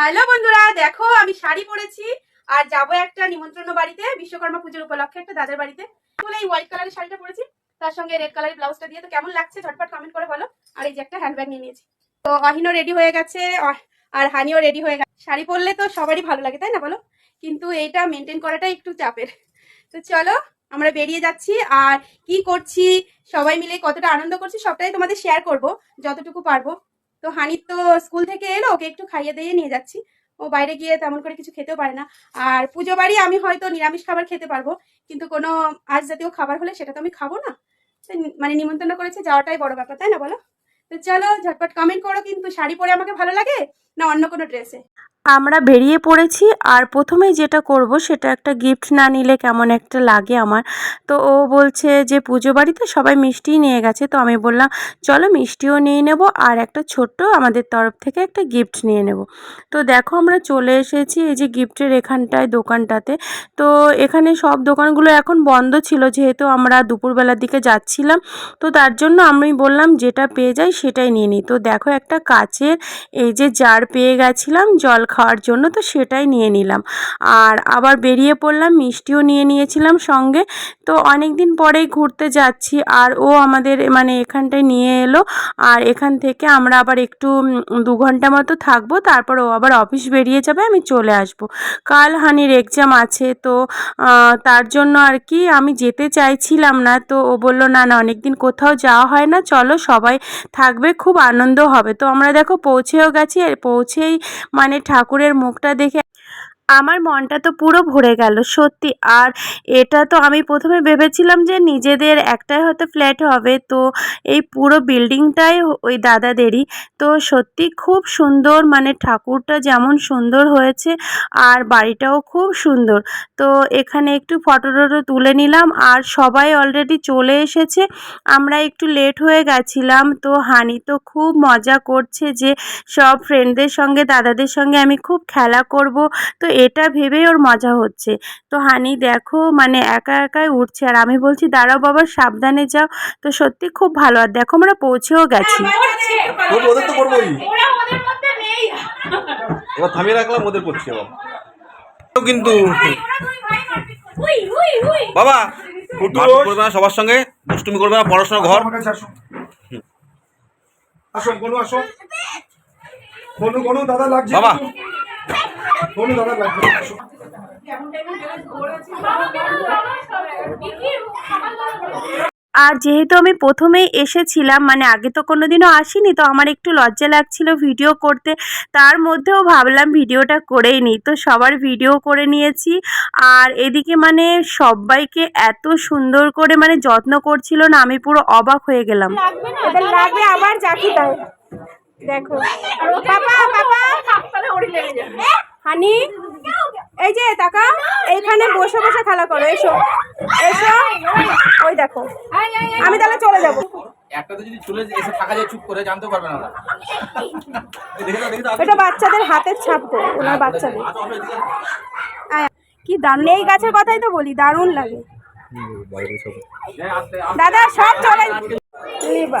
Hello বন্ধুরা, দেখো আমি শাড়ি পরেছি, আর যাব একটা নিমন্ত্রণ বাড়িতে, বিশ্বকর্মা পুজোর উপলক্ষে একটা দাদার বাড়িতে। বলে এই হোয়াইট কালারের শাড়িটা পরেছি, তার সঙ্গে রেড কালারের ব্লাউজটা দিয়ে। তো কেমন লাগছে? ঝটপট কমেন্ট করে বলো। আর এই যে একটা হ্যান্ডব্যাগ নিয়ে নিয়েছি। তো অহিনও রেডি হয়ে গেছে আর হানিও রেডি হয়ে গেছে। শাড়ি পরলে তো সবারই ভালো লাগে, তাই না বলো? কিন্তু এইটা মেনটেন করাটা একটু চাপের। তো চলো, আমরা বেরিয়ে যাচ্ছি, আর কি করছি? সবাই মিলে কতটা আনন্দ করছি, সবটাই তোমাদের শেয়ার করব, যতটুকু পারব। তো হানির তো স্কুল থেকে এলো, ওকে একটু খাইয়ে দিয়ে নিয়ে যাচ্ছি। ও বাইরে গিয়ে তেমন করে কিছু খেতেও পারে না। আর পুজো বাড়ি আমি হয়তো নিরামিষ খাবার খেতে পারব, কিন্তু কোনো আজ জাতীয় খাবার হলে সেটা তো আমি খাব না। মানে নিমন্ত্রণ করেছে, যাওয়াটাই বড় ব্যাপার, তাই না বলো? তো চলো, ঝটপট কমেন্ট করো, কিন্তু শাড়ি পরে আমাকে ভালো লাগে না অন্য কোনো ড্রেসে আমরা বেরিয়ে পড়েছি আর প্রথমেই যেটা করব সেটা একটা গিফট না নিলে কেমন একটা লাগে আমার। তো ও বলছে যে পুজো বাড়িতে সবাই মিষ্টি নিয়ে গেছে, তো আমি বললাম, চলো মিষ্টিও নিয়ে নেব আর একটা ছোট্ট আমাদের তরফ থেকে একটা গিফট নিয়ে নেব। তো দেখো আমরা চলে এসেছি এই যে গিফটের এখানটায় দোকানটাতে। তো এখানে সব দোকানগুলো এখন বন্ধ ছিল যেহেতু আমরা দুপুরবেলার দিকে যাচ্ছিলাম, তো তার জন্য আমি বললাম যেটা পেয়ে যাই সেটাই নিয়ে নিই। তো দেখো একটা কাচের এই যে জার পেয়ে গেছিলাম, জল খাওয়ার জন্য তো সেটাই নিয়ে নিলাম। আর আবার বেরিয়ে পড়লাম, মিষ্টিও নিয়ে নিয়েছিলাম সঙ্গে। তো অনেক দিন পরেই ঘুরতে যাচ্ছি আর ও আমাদের মানে এখানটায় নিয়ে এলো। আর এখান থেকে আমরা আবার একটু দু ঘণ্টা মতো থাকব। তারপর ও আবার অফিস বেরিয়ে যাবে, আমি চলে আসব। কাল হানির এক্সাম আছে, তো তার জন্য আর কি আমি যেতে চাইছিলাম না। তো ও বলল, না না অনেক দিন কোথাও যাওয়া হয় না, চলো সবাই থাকবে, খুব আনন্দ হবে। তো আমরা দেখো পৌঁছেও গেছি আর পৌঁছেই মানে ঠাকুরের মুখটা দেখে আমার মনটা তো পুরো ভরে গেল, সত্যি। আর এটা তো আমি প্রথমে ভেবেছিলাম যে নিজেদের একটাই হয়তো ফ্ল্যাট হবে, তো এই পুরো বিল্ডিংটাই ওই দাদাদেরই। তো সত্যি খুব সুন্দর মানে ঠাকুরটা যেমন সুন্দর হয়েছে, আর বাড়িটাও খুব সুন্দর। তো এখানে একটু ফটো টটো তুলে নিলাম, আর সবাই অলরেডি চলে এসেছে। আমরা একটু লেট হয়ে গেছিলাম, তো হানি তো খুব মজা করছে যে সব ফ্রেন্ডদের সঙ্গে, দাদাদের সঙ্গে আমি খুব খেলা করব। তো এটা ভেবেই ওর মজা হচ্ছে। তো হানি দেখো মানে একা একাই উঠছে। আর আমি বলছি দাঁড়াও বাবা সাবধানে যাও। তো সত্যি খুব ভালো। আর দেখো আমরা পৌঁছেও গেছি। করব ওদের তো করবোই। ওরা ওদের মধ্যে নেই। এবার থামিয়ে রাখলাম ওদের করছি কিন্তু বাবা করবে না সবার সঙ্গে দুষ্টুমি করবে না পড়াশোনা ঘর। আসো আসো আসো কোনো কোনো দাদা লাগছে বাবা। আর যেহেতু আমি প্রথমেই এসেছিলাম মানে আগে তো কোনোদিনও আসিনি, তো আমার একটু লজ্জা লাগছিল ভিডিও করতে। তার মধ্যেও ভাবলাম ভিডিওটা করেই নিই। তো সবার ভিডিও করে নিয়েছি। আর এদিকে মানে সবাইকে এত সুন্দর করে মানে যত্ন করছিল না, আমি পুরো অবাক হয়ে গেলাম। আবার দেখো। বাবা বাবা হানি এই যে টাকা এইখানে বসে বসে খেলা করো এসো। এসো। ওই দেখো। আমি তাহলে চলে যাব। একটাতে যদি চলে এসে থাকা যায় চুপ করে জানতেও পারবে না ওরা। এই দেখে দাও, দেখে দাও, এটা বাচ্চাদের হাতের ছাপ তো ওনার বাচ্চাদের। আয়, কি দারুণ এই গাছের কথাই তো বলি দারুণ লাগে। হ্যাঁ। দাদা সব চলে বাবা,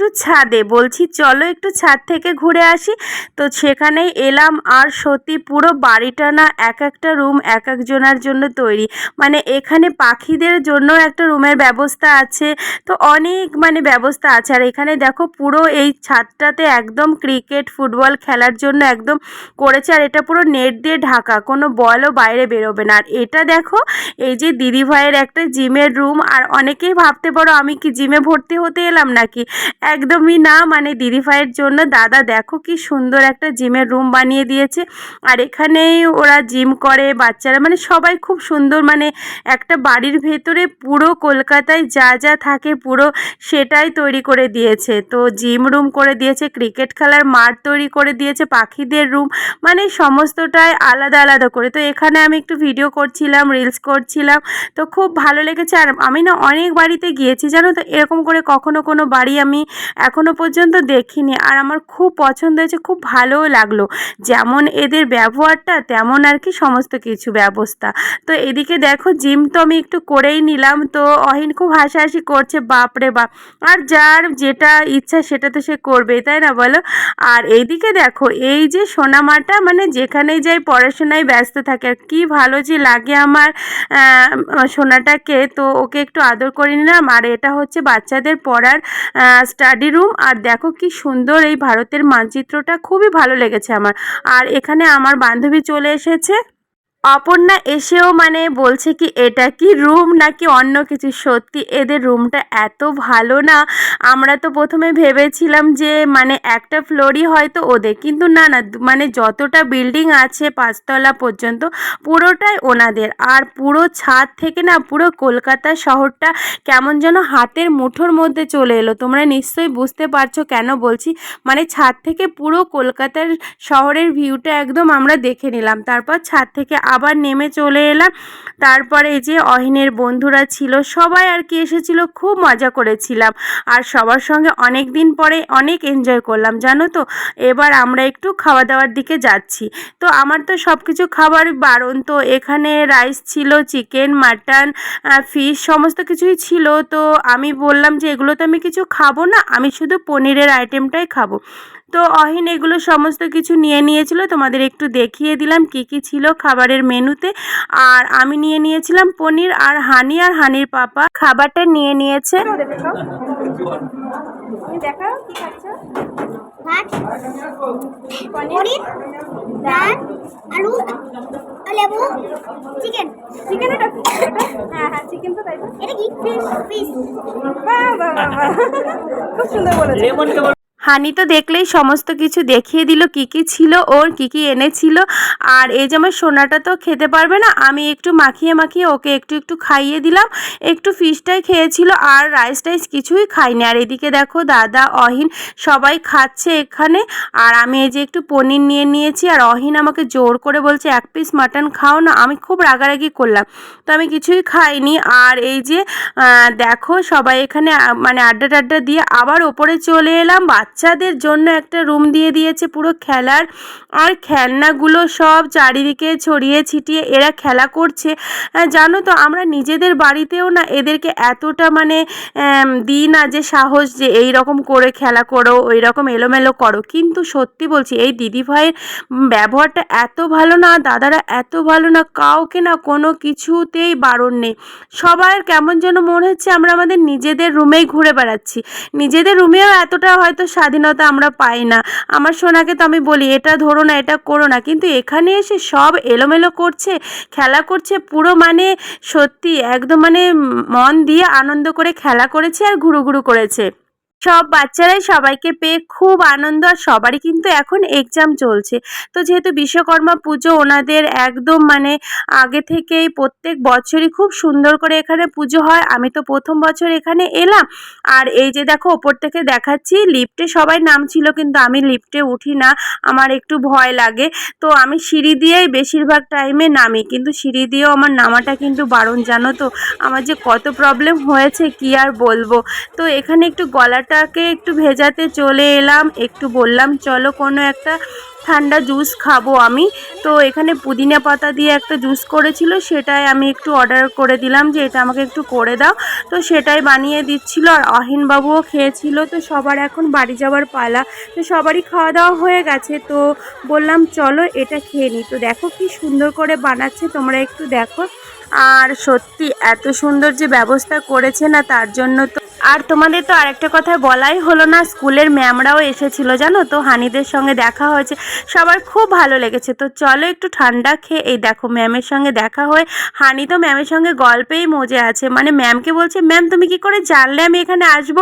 একটু ছাদে। বলছি, চলো একটু ছাদ থেকে ঘুরে আসি। তো সেখানেই এলাম আর সত্যি পুরো বাড়িটা না এক একটা রুম এক একজনের জন্য তৈরি। মানে এখানে পাখিদের জন্য একটা রুমের ব্যবস্থা আছে। তো অনেক মানে ব্যবস্থা আছে। আর এখানে দেখো পুরো এই ছাদটাতে একদম ক্রিকেট, ফুটবল খেলার জন্য একদম করেছে। আর এটা পুরো নেট দিয়ে ঢাকা। কোনো বলও বাইরে বেরোবে না। আর এটা দেখো, এই যে দিদি ভাইয়ের একটা জিমের রুম। আর অনেকেই ভাবতে পারো, আমি কি জিমে ভর্তি হতে এলাম নাকি? একদমই না। মানে দিদি ভাইয়ের জন্য, দাদা, দেখো কি সুন্দর একটা জিমের রুম বানিয়ে দিয়েছে। আর এখানেই ওরা জিম করে বাচ্চারা। মানে সবাই খুব সুন্দর। মানে একটা বাড়ির ভেতরে পুরো কলকাতায় যা যা থাকে পুরো সেটাই তৈরি করে দিয়েছে। তো জিম রুম করে দিয়েছে, ক্রিকেট খেলার মাঠ তৈরি করে দিয়েছে, পাখিদের রুম। মানে সমস্তটাই আলাদা আলাদা করে। তো এখানে আমি একটু ভিডিও করছিলাম, রিলস করছিলাম। তো খুব ভালো লেগেছে। আর আমি না অনেক বাড়িতে গিয়েছি, জানো তো? এরকম করে কখনো কোনো বাড়ি আমি এখনও পর্যন্ত দেখিনি। আর আমার খুব পছন্দ হয়েছে, খুব ভালোও লাগল। যেমন এদের ব্যবহারটা, তেমন আর কি সমস্ত কিছু ব্যবস্থা। তো এদিকে দেখো, জিম তো আমি একটু করেই নিলাম। তো অহিন খুব হাসাহাসি করছে, বাপরে বাপ। আর যার যেটা ইচ্ছা সেটা তো সে করবেই তাই না বলো? আর এইদিকে দেখো, এই যে সোনামাটা মানে যেখানেই যাই পড়াশোনায় ব্যস্ত থাকে। আর কী ভালো যে লাগে আমার সোনাটাকে। তো ওকে একটু আদর করে নিলাম। আর এটা হচ্ছে বাচ্চাদের পড়ার স্টাডি রুম আর দেখো কি সুন্দর এই ভারতের মানচিত্রটা, খুবই ভালো লেগেছে আমার। আর এখানে আমার বান্ধবী চলে এসেছে। অপর্ণা এসেও মানে বলছে কি, এটা কি রুম নাকি অন্য কিছু? সত্যি এদের রুমটা এত ভালো না। আমরা তো প্রথমে ভেবেছিলাম যে মানে একটা ফ্লোরই হয়তো ওদের, কিন্তু না না মানে যতটা বিল্ডিং আছে পাঁচতলা পর্যন্ত পুরোটাই ওনাদের। আর পুরো ছাদ থেকে না পুরো কলকাতা শহরটা কেমন যেন হাতের মুঠোর মধ্যে চলে এলো। তোমরা নিশ্চয়ই বুঝতে পারছ কেন বলছি? মানে ছাদ থেকে পুরো কলকাতার শহরের ভিউটা একদম আমরা দেখে নিলাম। তারপর ছাদ থেকে আবার নেমে চলে এলাম। তারপরে এই যে অহিনের বন্ধুরা ছিল, সবাই আর কি এসেছিল, খুব মজা করেছিলাম। আর সবার সঙ্গে অনেক দিন পরে অনেক এনজয় করলাম, জানো তো? এবার আমরা একটু খাওয়া দাওয়ার দিকে যাচ্ছি। তো আমার তো সব কিছু খাবার বারণ, তো এখানে রাইস ছিল চিকেন মাটন ফিশ সমস্ত কিছুই ছিল। তো আমি বললাম যে, এগুলো তো আমি কিছু খাব না, আমি শুধু পনিরের আইটেমটাই খাব। তো অহিন এগুলো সমস্ত কিছু নিয়ে নিয়েছিল। তোমাদের একটু দেখিয়ে দিলাম কি কি ছিল খাবারের মেনুতে। আর আমি নিয়ে নিয়েছিলাম পনির আর হানি আর হানির পাপা খাবারটা নিয়ে নিয়েছে। চিকেন। চিকেন এটা হ্যাঁ হ্যাঁ চিকেন তো তাই এটা কি? Fish fish. বাহ বাহ, বাহ। খুব সুন্দর বলেছ। হানি তো দেখলেই সমস্ত কিছু দেখিয়ে দিল, কি কি ছিল ওর, কি কি এনেছিল। আর এই যে আমার সোনাটা তো খেতে পারবে না, আমি একটু মাখিয়ে মাখিয়ে ওকে একটু একটু খাইয়ে দিলাম। একটু ফিশটাই খেয়েছিল আর রাইস টাইস কিছুই খাইনি। আর এদিকে দেখো দাদা, অহিন সবাই খাচ্ছে এখানে। আর আমি এই যে একটু পনির নিয়ে নিয়েছি আর অহিন আমাকে জোর করে বলছে, এক পিস মাটন খাও না। আমি খুব রাগারাগি করলাম, তো আমি কিছুই খাইনি। আর এই যে দেখো সবাই এখানে মানে আড্ডা টাড্ডা দিয়ে আবার ওপরে চলে এলাম বাচ্চাদের জন্য একটা রুম দিয়ে দিয়েছে পুরো খেলার। আর খেলনাগুলো সব চারিদিকে ছড়িয়ে ছিটিয়ে এরা খেলা করছে। জানো তো, আমরা নিজেদের বাড়িতেও না এদেরকে এতটা মানে দিই না যে সাহস যে এই রকম করে খেলা করো, ওই রকম এলোমেলো করো। কিন্তু সত্যি বলছি, এই দিদি ভাইয়ের ব্যবহারটা এত ভালো না, দাদারা এত ভালো না, কাউকে না কোনো কিছুতেই বারণ নেই। সবার কেমন যেন মনে হচ্ছে আমরা আমাদের নিজেদের রুমেই ঘুরে বেড়াচ্ছি। নিজেদের রুমেও এতটা হয়তো স্বাধীনতা আমরা পাই না। আমার সোনাকে তো আমি বলি, এটা ধরো না, এটা করো না। কিন্তু এখানে এসে সব এলোমেলো করছে, খেলা করছে পুরো মানে সত্যি, একদম মানে মন দিয়ে আনন্দ করে খেলা করেছে আর ঘুরু ঘুরু করেছে। সব বাচ্চারাই সবাইকে পেয়ে খুব আনন্দ আর সবারই কিন্তু এখন এক্সাম চলছে। তো যেহেতু বিশ্বকর্মা পুজো ওনাদের একদম মানে আগে থেকেই প্রত্যেক বছরই খুব সুন্দর করে এখানে পুজো হয়, আমি তো প্রথম বছর এখানে এলাম। আর এই যে দেখো ওপর থেকে দেখাচ্ছি, লিফটে সবাই নামছিল কিন্তু আমি লিফটে উঠি না, আমার একটু ভয় লাগে। তো আমি সিঁড়ি দিয়েই বেশিরভাগ টাইমে নামি, কিন্তু সিঁড়ি দিয়েও আমার নামাটা কিন্তু বারণ, জানো তো? আমার যে কত প্রবলেম হয়েছে কি আর বলব? তো এখানে একটু গলাটাকে একটু ভেজাতে চলে এলাম। একটু বললাম, চলো কোনো একটা ঠান্ডা জুস খাব আমি। তো এখানে পুদিনা পাতা দিয়ে একটা জুস করেছিল, সেটাই আমি একটু অর্ডার করে দিলাম যে এটা আমাকে একটু করে দাও। তো সেটাই বানিয়ে দিচ্ছিল আর অহিনবাবুও খেয়েছিল, তো সবার এখন বাড়ি যাওয়ার পালা। তো সবারই খাওয়া দাওয়া হয়ে গেছে, তো বললাম, চলো এটা খেয়ে নিই। তো দেখো কি সুন্দর করে বানাচ্ছে, তোমরা একটু দেখো। আর সত্যি এত সুন্দর যে ব্যবস্থা করেছে না, তার জন্য তো আর তোমাদের তো আরেকটা কথা বলাই হলো না, স্কুলের ম্যামরাও এসেছিল জানো তো, হানিদের সঙ্গে দেখা হয়েছে। সবার খুব ভালো লেগেছে। তো চলো একটু ঠান্ডা খেয়ে, এই দেখো ম্যামের সঙ্গে দেখা হয়ে, হানি তো ম্যামের সঙ্গে গল্পেই মজে আছে। মানে ম্যামকে বলছে, ম্যাম, তুমি কি করে জানলে আমি এখানে আসব?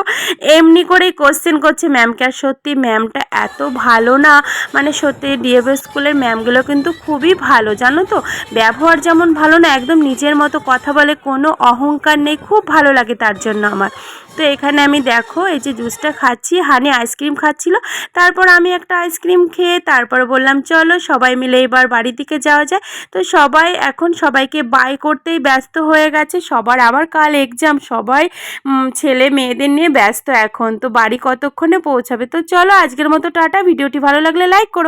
এমনি করেই কোশ্চেন করছে ম্যামকে। আর সত্যি ম্যামটা এত ভালো না মানে সত্যি ডিএভএ স্কুলের ম্যামগুলো কিন্তু খুবই ভালো, জানো তো? ব্যবহার যেমন ভালো না, একদম নিজের মতো কথা বলে কোনো অহংকার নেই, খুব ভালো লাগে তার জন্য আমার। তো এখানে আমি দেখো, এই যে জুসটা খাচ্ছি, হানি আইসক্রিম খাচ্ছিল। তারপর আমি একটা আইসক্রিম খেয়ে তারপর বললাম, চলো সবাই মিলে এবার বাড়ির দিকে যাওয়া যায়। তো সবাই এখন সবাইকে বাই করতেই ব্যস্ত হয়ে গেছে। সবার আবার কাল এক্সাম সবাই ছেলে মেয়েদের নিয়ে ব্যস্ত এখন। তো বাড়ি কতক্ষণে পৌঁছাবে? তো চলো আজকের মতো টাটা। ভিডিওটি ভালো লাগলে লাইক করো।